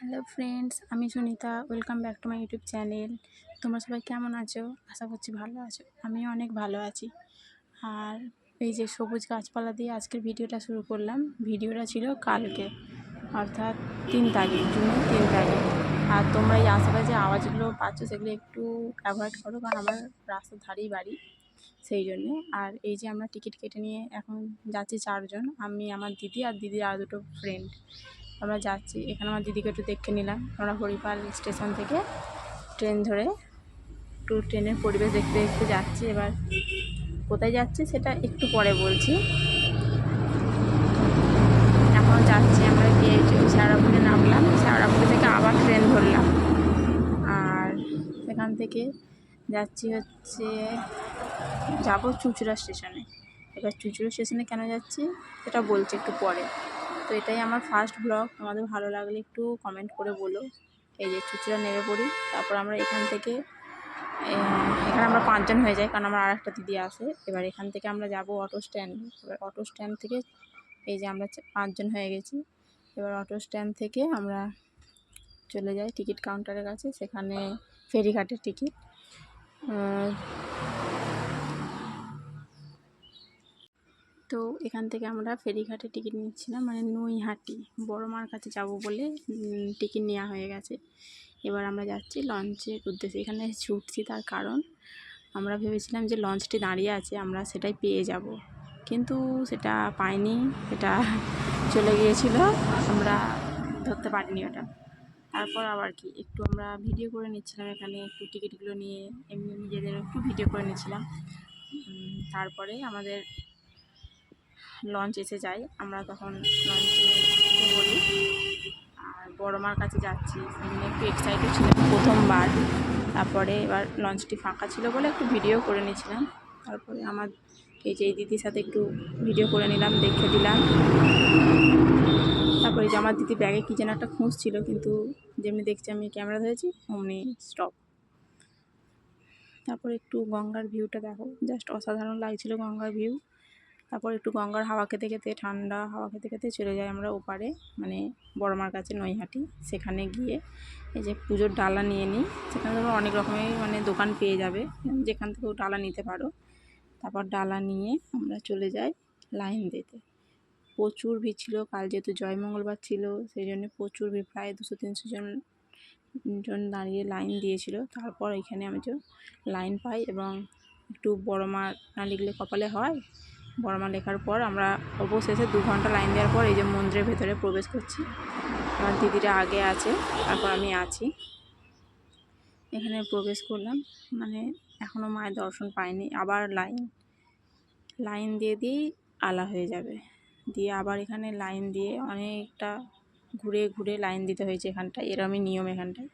Hello friends আমি Sunita welcome back to my YouTube channel তোমরা সবাই কেমন আছো? আশা করছি ভালো আছো। আমিও অনেক ভালো আছি। আর এই যে সবুজ গাছপালা দিয়ে আজকের ভিডিওটা শুরু করলাম। ভিডিওটা ছিল কালকে, অর্থাৎ তিন তারিখ জুনের তিন তারিখ। আর তোমরা এই আশেপাশে আওয়াজগুলো পাচ্ছ, সেগুলো একটু অ্যাভয়েড করো, কারণ আমার রাস্তার ধারেই বাড়ি সেই জন্যে। আর এই যে আমরা টিকিট কেটে নিয়ে এখন যাচ্ছি চারজন, আমি, আমার দিদি আর দিদির আর দুটো ফ্রেন্ড আমরা যাচ্ছি। এখানে আমার দিদিকে একটু দেখে নিলাম। আমরা হরিপাল স্টেশন থেকে ট্রেন ধরে একটু ট্রেনের পরিবেশ দেখতে দেখতে যাচ্ছি। এবার কোথায় যাচ্ছি সেটা একটু পরে বলছি। এখন যাচ্ছি আমরা গিয়ে শ্যাওড়াপুরে নামলাম। শ্যাওড়াপুরি থেকে আবার ট্রেন ধরলাম। আর সেখান থেকে যাচ্ছি হচ্ছে, যাব চুঁচুড়া স্টেশনে। এবার চুঁচুড়া স্টেশনে কেন যাচ্ছি সেটা বলছি একটু পরে। তো এটাই আমার ফার্স্ট ব্লগ তোমাদের ভালো লাগলে একটু কমেন্ট করে বলো। এই যে চুচুড়া নেমে পড়ি, তারপর আমরা এখান থেকে এখানে আমরা পাঁচজন হয়ে যাই, কারণ আমার আর একটা দিদি আসে এবার এখান থেকে আমরা যাব অটো স্ট্যান্ড এবার অটো স্ট্যান্ড থেকে এই যে আমরা পাঁচজন হয়ে গেছি। এবার অটো স্ট্যান্ড থেকে আমরা চলে যাই টিকিট কাউন্টারের কাছে, সেখানে ফেরিঘাটের টিকিট। তো এখান থেকে আমরা ফেরিঘাটে টিকিট নিচ্ছিলাম মানে নৈহাটি, বড় মার কাছে যাব বলে টিকিট নেওয়া হয়ে গেছে। এবার আমরা যাচ্ছি লঞ্চের উদ্দেশ্যে। এখানে ছুটছি তার কারণ, আমরা ভেবেছিলাম যে লঞ্চটি দাঁড়িয়ে আছে, আমরা সেটাই পেয়ে যাব। কিন্তু সেটা পাইনি সেটা চলে গিয়েছিল, আমরা ধরতে পারিনি ওটা। তারপর আবার কি, একটু আমরা ভিডিও করে নিচ্ছিলাম এখানে, একটু টিকিটগুলো নিয়ে, এমনি নিজেদের একটু ভিডিও করে নিচ্ছিলাম। তারপরে আমাদের লঞ্চ এসে যায় আমরা তখন লঞ্চে বলি আর বড় মার কাছে যাচ্ছি। সেদিন একটু এক্সাইটেড ছিলাম প্রথমবার। তারপরে এবার লঞ্চটি ফাঁকা ছিল বলে একটু ভিডিও করে নিয়েছিলাম। তারপরে আমার এই যে দিদির সাথে একটু ভিডিও করে নিলাম, দেখে দিলাম। তারপরে যে আমার দিদি ব্যাগে কী যেন একটা খুঁজছিল কিন্তু যেমনি দেখছি আমি ক্যামেরা ধরেছি, অমনি স্টপ তারপর একটু গঙ্গার ভিউটা দেখো। জাস্ট অসাধারণ লাগছিল গঙ্গার ভিউ তারপর একটু গঙ্গার হাওয়া খেতে খেতে, ঠান্ডা হাওয়া খেতে খেতে চলে যাই আমরা ওপারে মানে বড়মার কাছে নৈহাটি। সেখানে গিয়ে এই যে পুজোর ডালা নিয়ে নিই। সেখানে ধরো অনেক রকমের মানে দোকান পেয়ে যাবে। যেখান থেকেও ডালা নিতে পারো। তারপর ডালা নিয়ে আমরা চলে যাই লাইন দিতে। প্রচুর ভিড় ছিল। কাল যেহেতু জয় মঙ্গলবার ছিল, সেই জন্য প্রচুর ভিড়, প্রায় দুশো, তিনশো জন জন দাঁড়িয়ে লাইন দিয়েছিল। তারপর এখানে আমি যে লাইন পাই এবং একটু বড় মা না লিখলে কপালে হয় বড়মা লেখার পর আমরা অবশেষে দু ঘণ্টা লাইন দেওয়ার পর এই যে মন্দিরের ভেতরে প্রবেশ করছি। আমার দিদিরা আগে আছে, তারপর আমি আছি। এখানে প্রবেশ করলাম মানে এখনও মায়ের দর্শন পাইনি, আবার লাইন। লাইন দিয়ে দিয়েই আলা হয়ে যাবে। দিয়ে আবার এখানে লাইন দিয়ে অনেকটা ঘুরে ঘুরে লাইন দিতে হয়েছে এখানটায়, এরমই নিয়ম এখানটায়।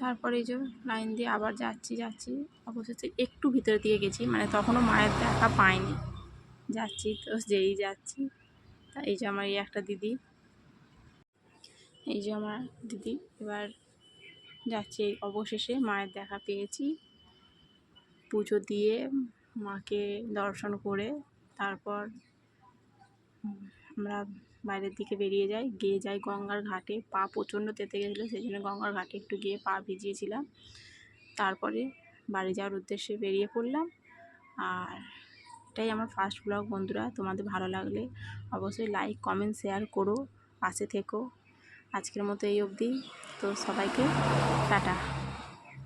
তারপরে এই যে লাইন দিয়ে আবার যাচ্ছি যাচ্ছি, অবশেষে একটু ভিতরের দিকে গেছি মানে তখনও মায়ের দেখা পাইনি। যাচ্ছি তো যেই যাচ্ছি। তা এই যে আমার এই একটা দিদি। এই যে আমার দিদি, এবার যাচ্ছি অবশেষে মায়ের দেখা পেয়েছি। পুজো দিয়ে মাকে দর্শন করে তারপর আমরা বাইরের দিকে বেরিয়ে যাই, গিয়ে যাই গঙ্গার ঘাটে। পা প্রচণ্ড তেতে গেছিল, সেই জন্য গঙ্গার ঘাটে একটু গিয়ে পা ভিজিয়েছিলাম। তারপরে বাড়ি যাওয়ার উদ্দেশ্যে বেরিয়ে পড়লাম। আর এটাই আমার ফার্স্ট ব্লগ বন্ধুরা, তোমাদের ভালো লাগলে অবশ্যই লাইক কমেন্ট শেয়ার করো, পাশে থেকো। আজকের মতো এই অবধি। তো সবাইকে টাটা।